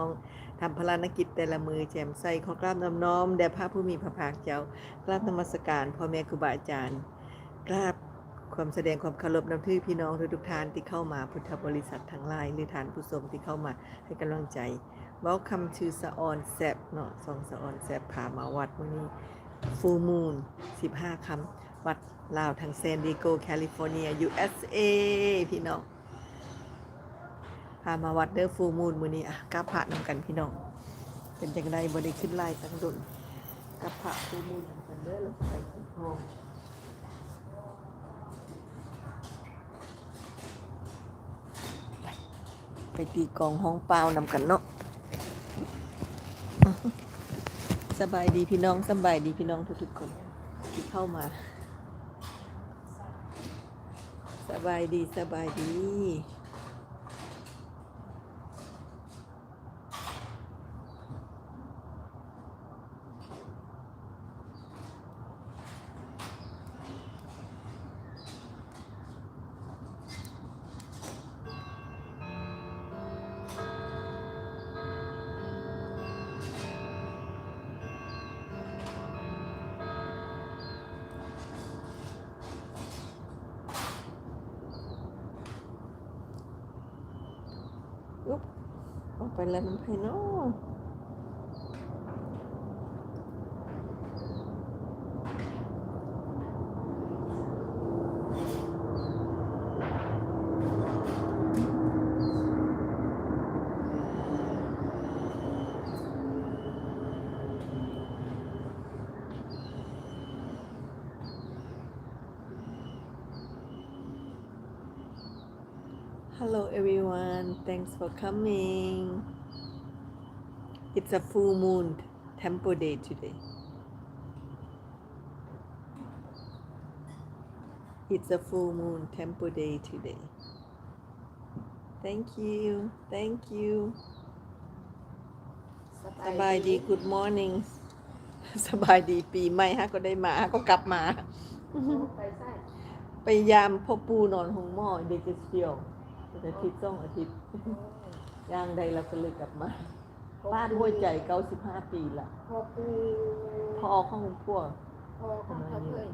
องทำพลานกิจแต่ละมือแจ่มใสขอกราบน้ำน้อมแด่พระผู้มีพระภาคเจ้ากราบนมัสการพ่อแม่ครูบาอาจารย์กราบความแสดงความเคารพนับถือพี่น้องทุกท่านที่เข้ามาพุทธบริษัททั้งหลายหรือฐานผู้ชมที่เข้ามาให้กำลังใจ Welcome to สะออนแซบเนาะสองสะออนแซบพามาวัดวันนี้ฟูมูน15คำวัดลาวทางเซนดิโกแคลิฟอร์เนีย USA พี่น้อง พามาวัดเดอร์ฟูมูลมือนี้อะกับพระนำกันพี่น้อง เป็นจังไดบ่ได้ขึ้นไล่ตั้งดุนกับพระฟูมูลนำกันเด้อแล้วไปขึ้นห้องไปตีกองห้องเปล่านำกันเนาะอะสบายดีพี่น้องสบายดีพี่น้องทุกๆคนที่เข้ามา สบายดีสบายดี อุ๊บออกไปแล้วน้ำไผ่เนาะฮัลโหล everyone thanks for coming it's a full moon temple day today it's a full moon temple day today thank you thank you สบายดี good morning สบายดีปีใหม่ฮะก็ได้มาฮะก็กลับมา ไปยามพ่อปูนอนหงหม้อเดจิสเตียว อาทิตย์สองอาทิตย์ย่างใดเราก็เลยกลับมาบ้านห้วยใจเก้าสิบห้าปีละพอปูพอของพวกพอของเขาเคย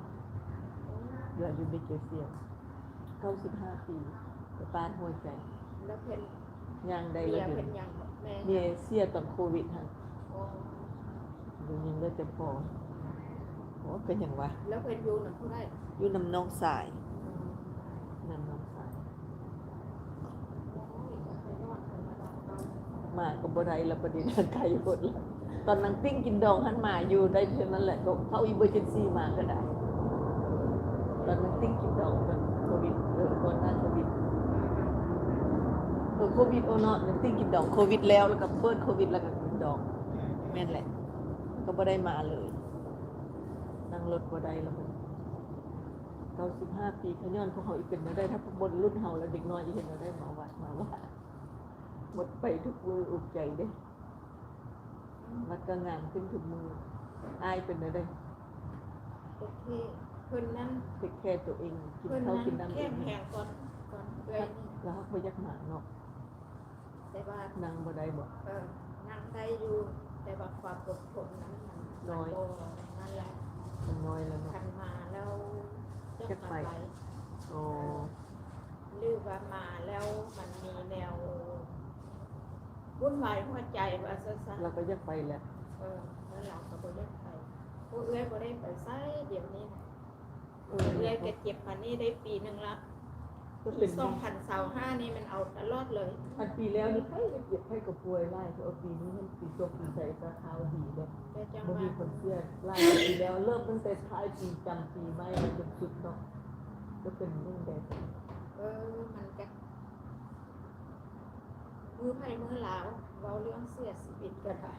เดือนอยู่เดจิสเตียวเก้าสิบห้าปีไปบ้านห้วยใจ แล้วเพิ่นย่างใดเบีเรายร์เดิเพิ่นนยังแม่เนี่ยเสียตอนโควิดฮะอ๋อเดี๋ยวยังเลือดจะพอโอ้เป็นอย่างวะแล้วเพิ่นอยู่น่ะผู้ได้อยู่น้ำน้องสายน้ำน้องสาย โอ้ยก็ไปนอนธรรมดาเอา มากับบัไดเราประเด็นไกลหมดแล้วตอนนังติ้งกินดองหันมาอยู่ได้เท่านั้นแหละก็เข้าอีเบอร์เจนซี่มาก็ได้ ตอนนังติ้งกินดองมันโควิดเออก่อนหน้าโควิดเออโควิดโอเนาะนังติ้งกินดองโควิดแล้วแล้วก็เปิดโควิดแล้วก็กินดองแม่นแหละ ก็บ่ได้มาเลยนั่งรถบ่ได้ล้วมันเก้าสิบห้าปีเขาย้อนพวกเขาอีกเป็นมาได้ถ้าบนรุ่นเฮาแล้วเด็กน้อยอีเห็นเราได้มาวัดมาว่า หมดไปทุกมืออุกใจเด้วัดก็งามขึ้นทุกมือ อายเป็นอะไรโอเคเพิ่นนั้นเทคแคร์ตัวเอง กินเพิ่นข้าวนั้นกินน้ำเอเข้งมแข็งก่อนก่อนเอ้ยนี่แล้วเขาบ่อยักหมาเนาะแต่ว่านางบ่ได้บอกเออนั่งได้อยู่แต่ว่าความอดทนนั้นมันน้อยบ่นั่นแหละมันน้อยแล้วเนาะคันมาแล้วจะจะไปไปอ๋อหรือว่ามาแล้วมันมีแนว วุ่นวายหัวใจว่าซะซะเราก็อยักไปแหละเออแล้วเราก็บ่ได้ไปผู้เอื้อยบ่ได้ไปไสเดี๋ยวนี้นะเอผู้อเอื้อยแกเจ็บมานี่ได้ปีหนึงละก็เป็นสองพันสาห้านี่มันเอาตลอดเลยพันปีแล้วนี่ใครจะเจ็บใครก็ป่วยไล่เพราะว่าปีนี้มันปีจบปีใส่ตาขาวดีเด้แต่จังบ่ว่ามีคนเชื่อไล่ปีแล้วเริ่มตั้งแต่ท้ายปีจำปีไม่มันจนสุดเนาะก็เป็นเรื่องแบบ เออมันจะ มือไผ่มือลาวเว้าเรื่องเสียชีวิตก็ได้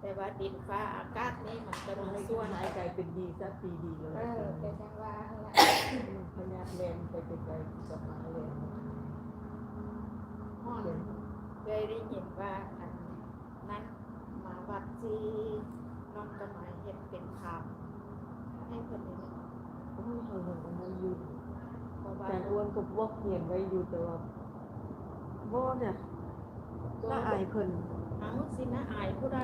แต่ว่าดินฟ้าอากาศนี่มันจะก็มีให้ส่วนหายกลายเป็นดีซะปีดีเลยเออแต่จังว่าหั่นล่ะพยาแลนไปไกลๆกลับมาเลยฮ้อนเคยได้ยินว่าอันนั้นมาวัดที่น้องกระหมายเห็นเป็นภาพให้เพิ่นนี่นะโอ้ยเขาเห็นอันนั้นอยู่าะว่าแต่อ้วนก็บอกเขียนไว้อยู่แต่ว่าบ่เนี่ย น่าอายเพิ่นสินะอายผู้ใด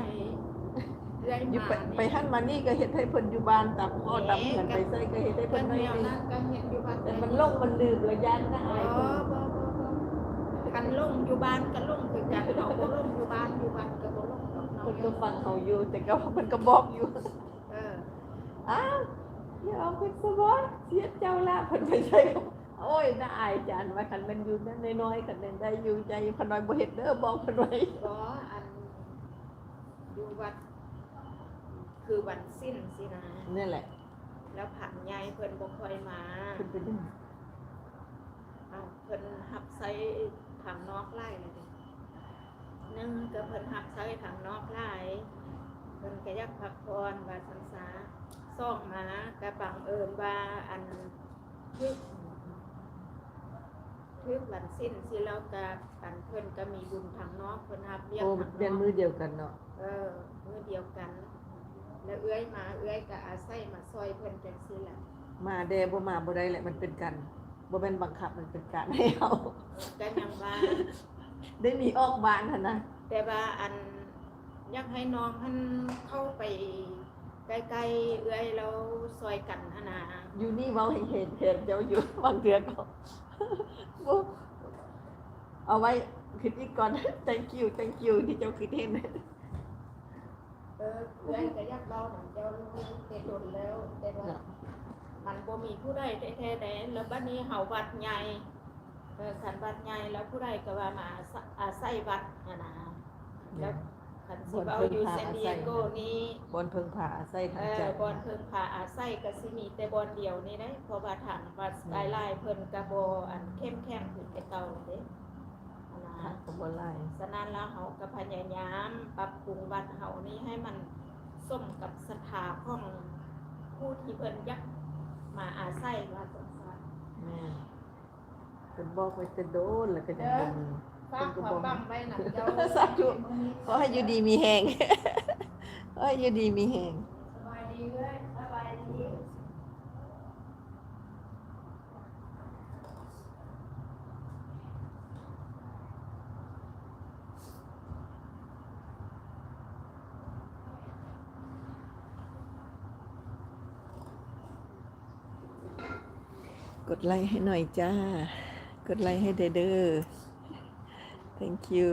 เรื่อยอยู่มาไปไปหันมานี่ก็เฮ็ดให้เพิ่นอยู่บ้านตามพ่อตามเพื่อนไปใส่ก็เฮ็ดให้เพิ่เพิ่นนน้อยเดียวหนึงนั่นก็เห็นอยู่บ้านแต่มันลงมันลืมระยะนะอ๋ออายบ่เพิ่นบ่บ่บ่คันลงอยู่บ้านก็ลงคือกันเอาบ่ลงอยู่บ้านอยู่บ้านก็บ่ลงดอกเนาะเพิ่นก็ฟังเขาอยู่แต่ก็เพิ่นก็บอกอยู่เออ อ้าวอย่าเอาเพิ่นสบายเสียเจ้าละเพิ่นไปใส่ก็ โอ้ยน่าอายจานว่าคันมันอยู่นั่นน้อยๆคันนั้นได้อยู่ใจคันน้อยบ่เฮ็ดเด้อบอกเพิ่นไว้บ่อันอยู่วัด คือวันสิ้นสินะนี่แหละ แล้วผันใหญ่เพิ่นบ่ค่อยมาเพิ่นเป็นจังเอาเพิ่นหับไซทางนอกไล่เลยดิหนึ่งก็เพิ่นหับไซทางนอกไล่เพิ่นก็อยากพักผ่อนว่าสันสาซอกหมาก็บังเอิญว่าอันทึก ทึกวันสิ้นสิแล้วก็อันเพิ่นก็มีบุญทางนอกเพิ่นหับเรียกโอ้ทางนเรียนอกมือเดียวกันเนาะเออมือเดียวกัน แล้วเอื้อยมาเอื้อยก็อาศัยมาซอยเพิ่นจังซี่แหละมาแดบ่มาบ่ได้แหละมันเป็นกันบ่แม่นบังคับมันเป็นการให้เฮาก็ยังว่าได้มีออกบ้านหั่นนะแต่ว่าอันอยากให้น้องท่านเข้าไปใกล้ๆเอื้อยแล้วซอยกันหนนาอยู่นี่เว้าให้เห็นเห็นเจ้าอยู่บางเทื่อก็บ่ เอาไว้คิดอีกก่อน thank you thank you ที่เจ้าคิดเห็นเออเอื้อยก็อยากเล่าหนังเจ้าลูกแต่โดนแล้วแต่ว่ามันบ่มีผู้ใดแท้ๆแต่แล้วบัดนี้เฮาวัดใหญ่เออขันวัดใหญ่แล้วผู้ใดก็ว่ามาอาศัยอาศัยวัดหนนาแล้ว ขันสิเว้าอยู่เซนดิเอโกนี้บอนเพิงผาใส่ทาเองอใจบอนเพิ่งพาอาศัยก็สิมีแต่บอนเดียวนี่ได้เพราะว่าทางวัดสกายไลน์เพิ่นก็บ่อันเข้มแข็งคือแต่เก่าเด้นะทางก็บ่หลายฉะนั้นแล้วเฮาก็พยายามปรับปรุงวัดเฮานี้ให้มันสมกับศรัทธาของผู้ที่เพิ่นอยักมาอาศัยว่าสงสารแม่เพิ่นบอกไว้แต่โดนแล้วก็ยังบ่มี ฝากความบังไว้นำเจ้าสาธุขอให้อยู่ดีมีแฮงขอให้อยู่ดีมีแฮงสบายดีเว้ยสบายดีกดไลค์ให้หน่อยจ้า กดไลค์ให้เด้อ thank you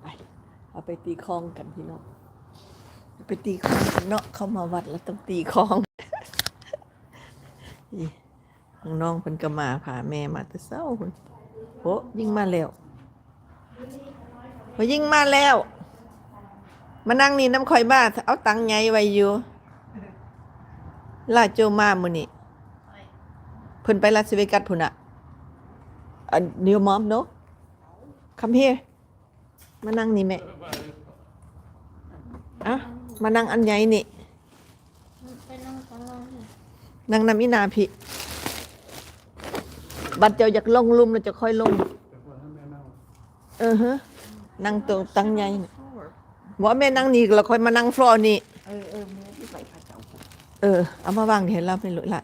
ไปเอาไปตีคลองกันพี่น้องเอาไปตีคลองกันเนาะเข้ามาวัดแล้วต้องตีคลองนี่น้องเพิ่นก็มาพาแม่มาแต่เช้าพุ่นโหยิ่งมาแล้วโหยิ่งมาแล้ว มานั่งนี่น้ำข่อยบ้าเอาตังไงไว้อยู่ ลาโจมามื้อนี้เพิ่นไปลาสเวกัสพุ่นน่ะอัน new mom no come here มานั่งนี่แม่อะมานั่งอันใหญ่นี่ไปนั่งข้างนอกนั่งนำอีนาพี่บัดเจ้าอยากลงลุมแล้วจะค่อยลง เออฮะนั่งตรงตั้งใหญ่น่ะว่าแม่นั่งนี่แล้วค่อยมานั่งฟลอร์นี่เออเออ เออ เอามาวางเดี๋ยวเราไปเลยละ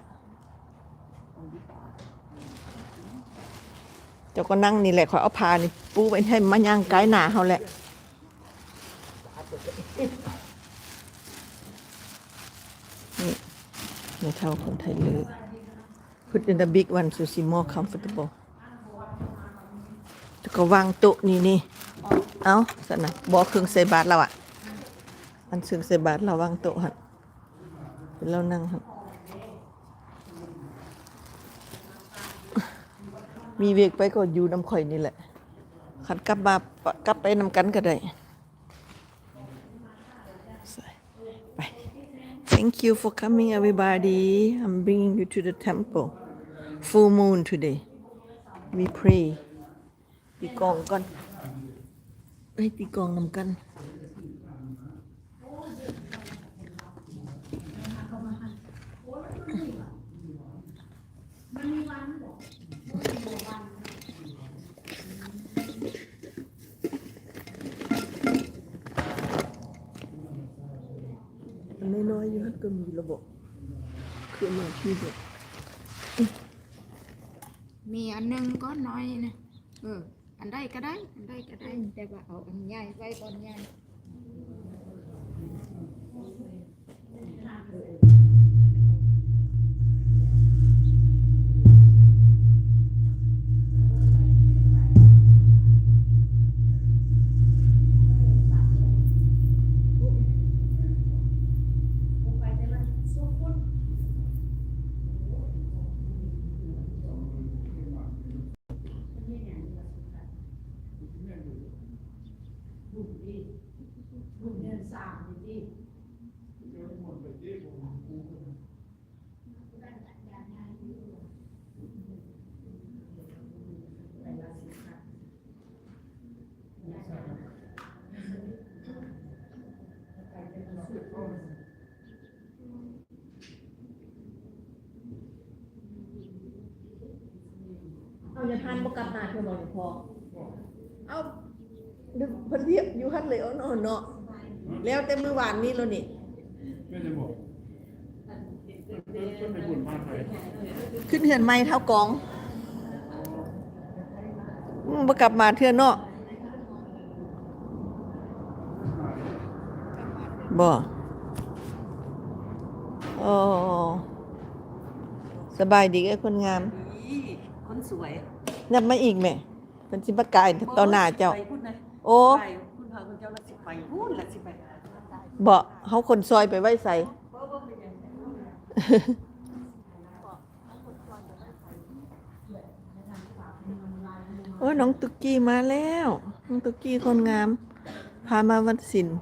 เจ้าก็นั่งนี่แหละขอเอาพานี่ปูไปให้มาย่างไกายหนาเขาแหละนี่ในเท่าคนไทยเลย put in the big one so see more comfortable แล้วก็วางโต๊ะนี่นี่ เอาสนะบอกเครื่องใส่บาทเราอะ อันซึ่องใส่บาทเราวางโต๊ะหัน เรานั่งหันมีเวกไปก็อยู่น้ำข่อยนี่แหละขันกลับมากลับไปนำกันก็ได้ ไป Thank you for coming everybody I'm bringing you to the temple full moon today we pray ตีกองก่อนไปตีกองนำกัน อันน้อยๆอยู่ฮันก็มีระบบคือมาที่เด็ก มีอันหนึงก็น้อยนะเออ อันใดก็ได้ อันใดก็ได้ แต่ว่าเอาอันใหญ่ไว้ก่อนใหญ่ เอาอย่าทาน บ่กลับมาเพื่อบ่พอเอาดึกเพิ่นเรียกอยู่หั่นเลยเอาเนาะเนาะแล้วแต่มื้อวานนี้แล้วนี่ไม่ได้บอกต้นในบุญมากเลยขึ้นเหือนไม้เท่ากองมบ่กลับมาเทื่อเนาะบ่โอ้สบายดีไอ้คนงาม คนสวย นับมาอีกแม่เพิ่นสิประกายต่อหน้าเจ้าไปพูดนะโอ้ไปคุณพาคุณเจ้าละสิไปพูดละสิไปบ่เฮาคนซอยไปไว้ใส่โอ้ยน้องตุกกี้มาแล้ว น้องตุกกี้คนงาม พามาวันศิลป์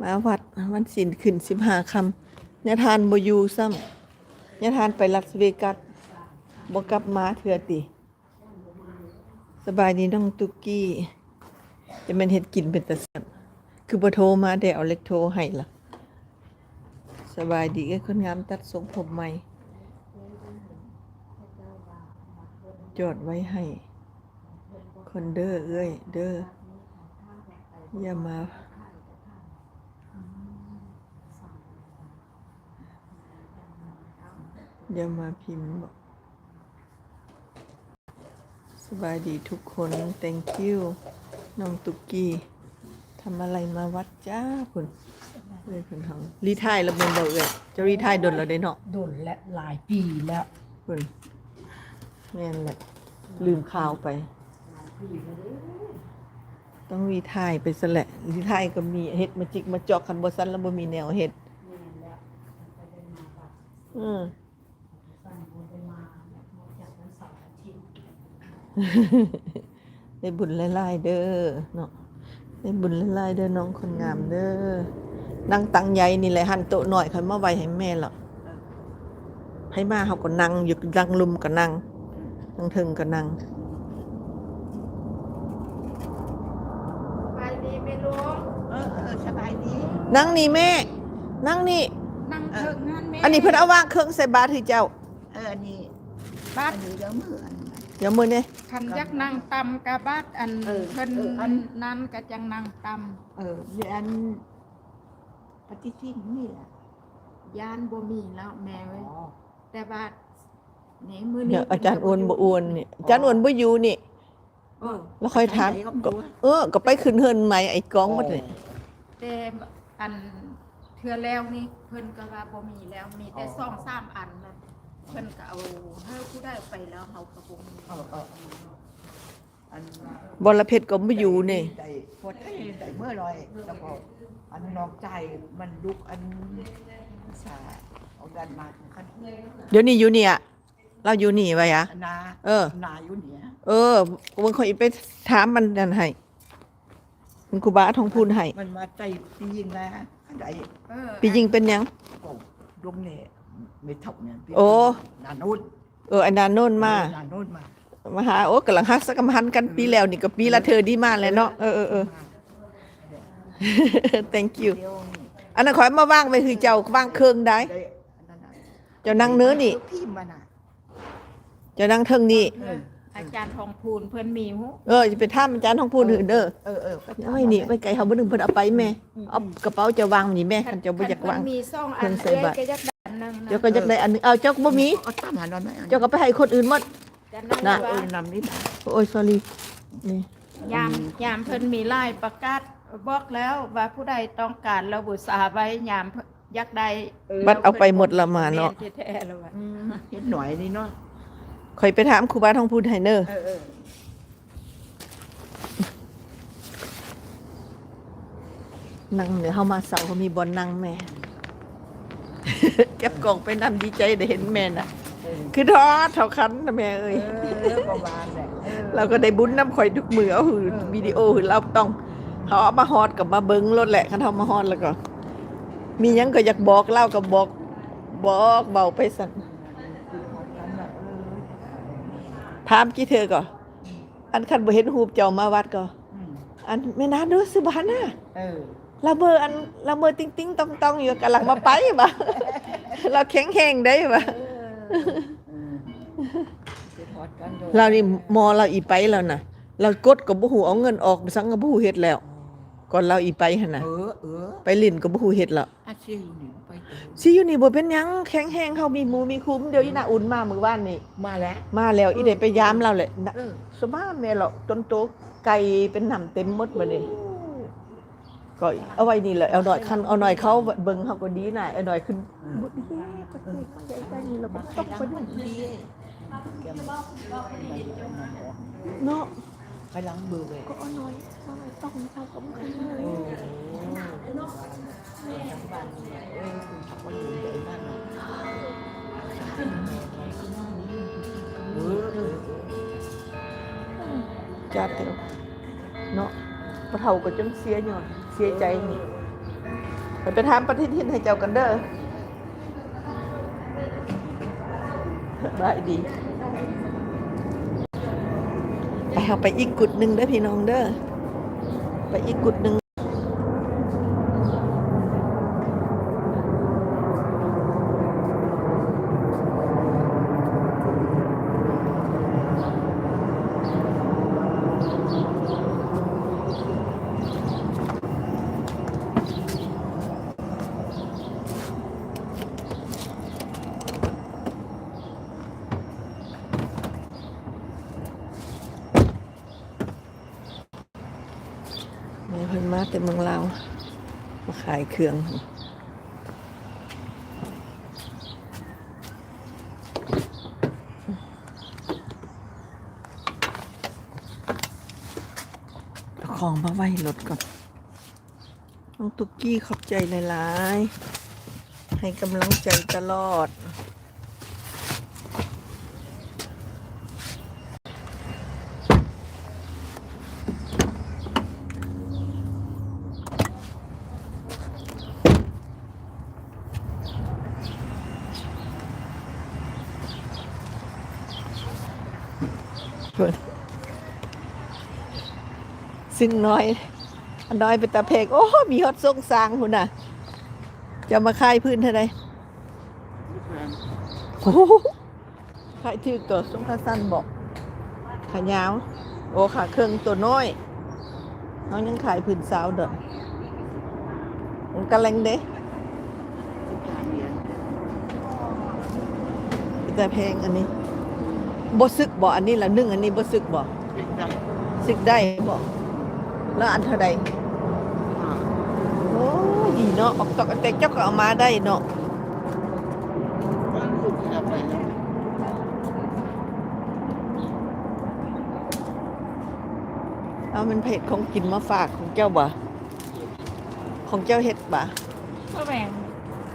มาวัดวันศิลป์ขึ้นสิบห้าคำยาทานบอยู่ซ้ำยาทานไปลัสเวกัสบกลับมาเถื่อติ สบายดีน้องตุกกี้ จะเป็นเห็ดกินเป็นตะสันคือบ่โทรมาได้เอาเล็กโทรให้ล่ะ สบายดีไอ้คนงามตัดทรงผมใหม่ จอดไว้ให้ คนเด้อเอ้ย เด้ออย่ามาอย่ามาพิมพ์ สบายดีทุกคน thank you น้องตุกกี้ทำอะไรมาวัดจ้าคุณเอ้ยคุณทองรีไทายแล้วเป็นเบาเอ้ยจะรีไทายดนเราได้เนาะโดนและหลายปีแล้วคุณแม่นแหละ ลืมข่าวไป ต้องรีไทายไปซะแหละรีไทายก็มีเฮ็ดมาจิกมาจอกคันบ่ซันแล้วบ่มีแนวเฮ็ดอืม ได้บุญหลายๆเด้อเนาะได้บุญหลายๆเด้อน้องคนงามเด้อนั่งตังใหญ่นี่แหละหันโต๊ะหน่อยคันมาไว้ให้แม่หรอกให้มาเขาก็นั่งอยู่ดังลุมก็นั่งนั่งเทิงก็นั่งไปดีไหม่รู้เออเออสบายดีนั่งนี่แม่ นั่งนี่นั่งเถิงงานแม่อันนี้เพิ่นเอาวางเครื่องใส่บาตรให้เจ้า เอออันนี้บ้าอันนนี้เดี๋ยวมืออันนี้ เดี๋ยวมื้อนี้คันยักนั่งตำกะบ้านอันเออเพิ่นเอออัอัน นนั้นก็จังนั่งตเออเดี๋ยวอันปฏิทินนี่แหละำยานบ่มีแล้วแม่เว้ยอ๋อแต่ว่านี่มื้อนี้เดี๋ยวอาจารย์อ้วนบ่อ้วนนี่อาจารย์อ้วนบ่อยู่นี่ เออแล้วค่อยถามไหนก็ไม่ก็รู้เออ ก็ไปขึ้นเฮือนใหม่ไอ้กองหมดเลยแต่อันเทื่อแล้วนี่เพิ่นก็ว่าบ่มีแล้วมีแต่สองสามอันแล้ว เพิ่นก็เอาให้ผู้ได้ไปแล้วเฮาก็บ่มีเออเอออันบรเพชรก็บ่อยู่นี่ได้พอได้ได้เมื่อไรแล้วก็อันนอกใจมันลุกอันสาเอากันมาถึงขั้นเดี๋ยวนี้อยู่เนี่ยเราอยู่นี่ไว้อะนาเออนาอยู่เนี่ยเออมึงคอยไปถามมันนั่นให้คุณครูบาทองพูนให้มันมาใจปียิงแล้วอันใดเออปียิงเป็นหยังก็ลงเนี่ย ไม่ถกเนี่ยโอ้ นานุ่นเอออันนั้นโน่นมานานุ่นมามาหาโอ้กำลังฮักสักกำพันกันปีแล้วนี่ก็ปีละเธอดีมากเลยเนาะเออเออเออ thank you เดี๋ยวอันนั้นขอยมาว่างไปคือเจ้าว่างเครื่องได้ ได้อันนั้นน่ะเจ้านั่งเนื้อนี่ พี่มันอะเจ้านั่งเทิงนี่เอออาจารย์ทองพูนเพิ่นมีหูเออจะไปท่ามอาจารย์ทองพูนอื่นเด้อเออเออไปเอ้ยนี่ไปไกลเขาบ่นึงเพิ่นเอาไปแม่เอากระเป๋าจะวางนี่แม่คันเจ้าบ่อยากวางคันมีซ่องอัเพิ่นนใส่เอ้ยบัตร ก็อยาก นั่งเจ้าก็อยากได้อันหนึงเอาเจ้าก็บ่มี เอาตั้มหานอนไหมเจ้าก็ไปให้คนอื่นหมด จะนั่งน่ะ เอว่าอนำนี่นะโอ้ย sorry นี่ ยามยามเพิ่นมีไล่ประกาศบอกแล้วว่าผู้ใดต้องการเราบุษาไว้ยามเพิ่นอยากได้บัดเอาไปหมดละมาเนาะ แม่แท้ๆแล้วว่าอืมเห็นหน่อยนี่เนาะข่อยไปถามครูบาทองพูดให้เด้อเออเออนั่งเดี๋ยวเฮามาเสาเขามีบอลนั่งแม่ เก็บกล่องไปนำดีใจได้เห็นแม่น่ะเออคือทอดเท่าคันนะแม่เอ้ยเออประมาณแหละเออเราก็ได้บุญน้ำข่อยทุกมือเอาหือวิดีโอหือเราต้องเขาเอามาฮอดกับมาเบิ้งรถแหละคันเขามาฮอดแล้วก็ มีหยังก็อยากบอกเล่าก็บอก บอกเบาไปสั่นคือของฉันน่ะเออถามกี่เธอก็อันคันบ่เห็นรูปเจ้ามาวัดก็อืมอันแม่นาดูสุบาน่ะเออ ละเมออันละเมอติ้งติ้งต้องต้องอยู่กำลังมาไปบ่เราแข็งแรงได้บ่เอออืมไปทอดกันด้วยเรานี่มอเราอีไปแล้วน่ะ เรากดก็บ่ฮู้เอาเงินออกสังก็บ่ฮู้เฮ็ดแล้ว ก่อนเราอีไปหั่นน่ะเออเออไปลิ้นก็บ่ฮู้เฮ็ดแล้วอาชีพนี่ไปเถอะสิอยู่นี่บ่เป็นหยังแข็งแรงเฮามีหมูมีคุ้มเดี๋ยวอีน่าอุ่นมามื้อวานนี่มาแล้วมาแล้วอีได้ไปยามเราแหละน่ะเออสบายแม่หรอกจนโตไก่เป็นหนำเต็มหมดบัดนี้ ก็เอาไว้นี่แหละเอาหน่อยคันเอาหน่อยเขาเบิ่งเฮาก็ดีหน่ะเอาหน่อยขึ้นบ่ดีก็สิใจใจนี่เราต้องไปดูดีแกมันมันมันออกเนาะไปล้างมือเลยก็เอาหน่อยเอาหน่อยต้องเฮาก็บ่คันเลโอ้ยโหทางบ้านเนี่ยเออคุณทำมันอยู่ใหญ่นั่นน่ะจัดเถอะ พระเฒ่าก็จนเสียย้อนเสียใจนี่ไปไปถามปฏิทินให้เจ้ากันเด้อได้ดีไปเอาไปอีกกุดหนึ่งเด้อพี่น้องเด้อไปอีกกุดหนึ่ง แต่เมืองลาวมาขายเครื่องของมาไว้รถก่อน น้องตุกกี้ขอบใจหลาย ๆ ให้กำลังใจตลอด ซึ่งน้อยอันน้อยเป็นตาเพกโอ้ มีฮอดทรงสร้างพุ่นน่ะ จะมาคายพื้นเท่าใดโอ้โหขายถือตัวทรงขาสั้นบอกขายาว โอ้ขาเครื่องตัวน้อยน้องยังขายพื้นสาวเด้อมันกะแลงเด้เป็นแต่เพลงอันนี้บ่ซึกบ่อันนี้ละนึ่งอันนี้บ่ซึกบ่ซึกได้บ่ แล้วอันเท่าใดโอ้ยดีเนาะออกตอกแต่เจ้าก็เอามาได้เนาะเอามันเผ็ดของกินมาฝากของเจ้าบ่ของเจ้าเฮ็ดบ่พ่อแม่ง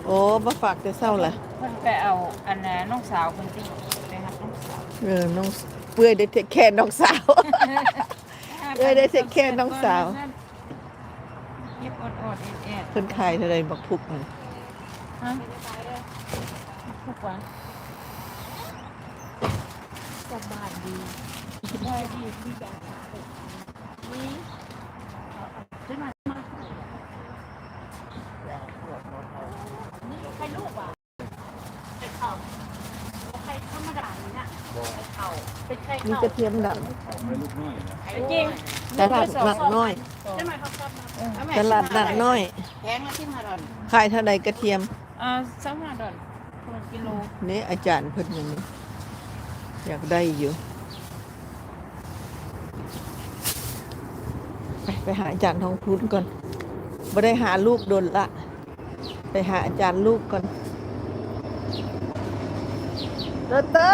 โอ้มาฝากแต่เช้าล่ะเพิ่นไปเอาอันน่ะน้องสาวเพิ่นที่ไปหาน้องสาวเออน้องเปื่อยได้เทคแค่น้องสาว เอ้ยได้เสร็จแค่น้องสาว เย็บอดๆแอดเพิ่นขายเท่าใดบักพุกมันๆฮะทุกวันสบายดีสบายดีที่แบบนี้ขึ้นมาใครลูกอะไข่เข่าไข่ธรรมดาเนี่ยไข่เข่าเป็นไข่ มีเข่ากระเทียมดไม่ลูกน้อยนะจริงำตลาดนัดน้อยใช่ไหมครับครับตลาดนัดน้อย แพงละที่มาดอนขายเท่าใดกระเทียมอ่าสามมาดอนกิโลนี่อาจารย์เพิ่นอย่างนี้อยากได้อยู่ ไปไปหาอาจารย์ทองพูนก่อนไม่ได้หาลูกโดนละ ไปหาอาจารย์ลูกก่อนเตอเตอ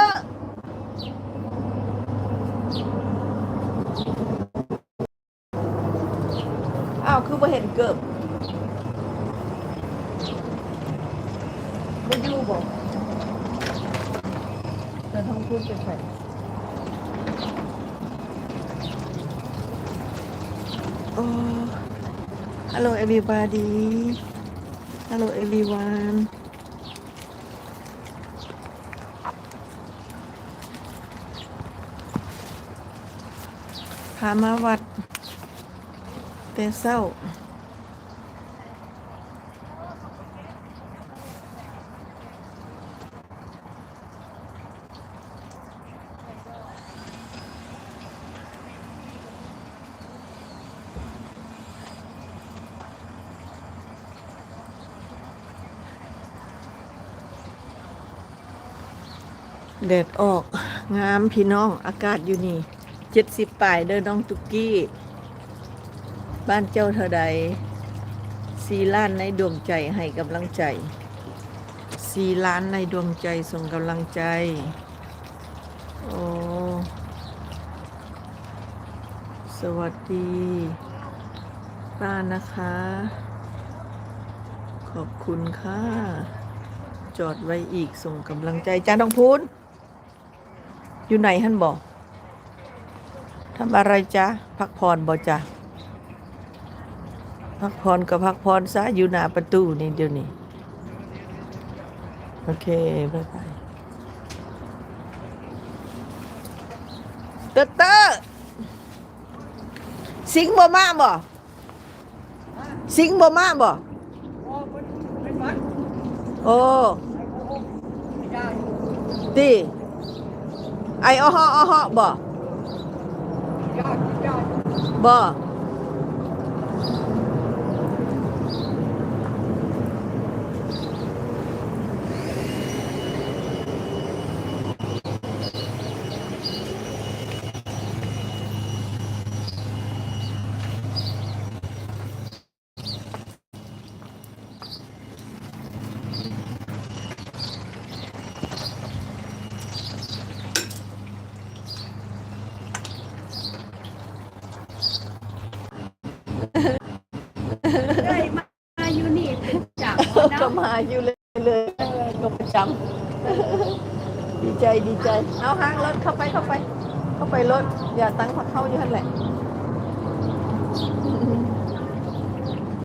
อ้าว คือมา เห็นเกิบไม่อยู่บอกแต่ทองพูนจะใส่ Oh, hello everybody. Hello everyone. พามาวัดแต่เศร้า แดดออก งามพี่น้อง อากาศอยู่นี่เจ็ดสิบปลายเด้อน้องตุกกี้ บ้านเจ้าเท่าใดสีล้านในดวงใจให้กำลังใจสีล้านในดวงใจส่งกำลังใจ โอ้สวัสดีป้านะคะ ขอบคุณค่ะ จอดไว้อีกส่งกำลังใจจ้านทองพูน อยู่ไหนท่านบอกทำอะไรจ๊ะพักผ่อนบ่จ๊ะพักผ่อนกับพักผ่อนซะอยู่หน้าประตูนี่เดี๋ยวนี้โอเคบ๊ายบายเตอร์เตอร์สิงบ่มาบ่สิงบ่มาบ่โอ้เป็นเป็นวัดโอ้ไม่ได้ตี ไอ้อ้อฮออ้อฮอบ่บ่ ได้มาอยู่นี่เป็นจับ มาอยู่เลยเลยก็ประจำดีใจดีใจ เอาห้างรถเข้าไปเข้าไป เข้าไปรถอย่าตั้งพักเข้าอยู่ท่านแหละ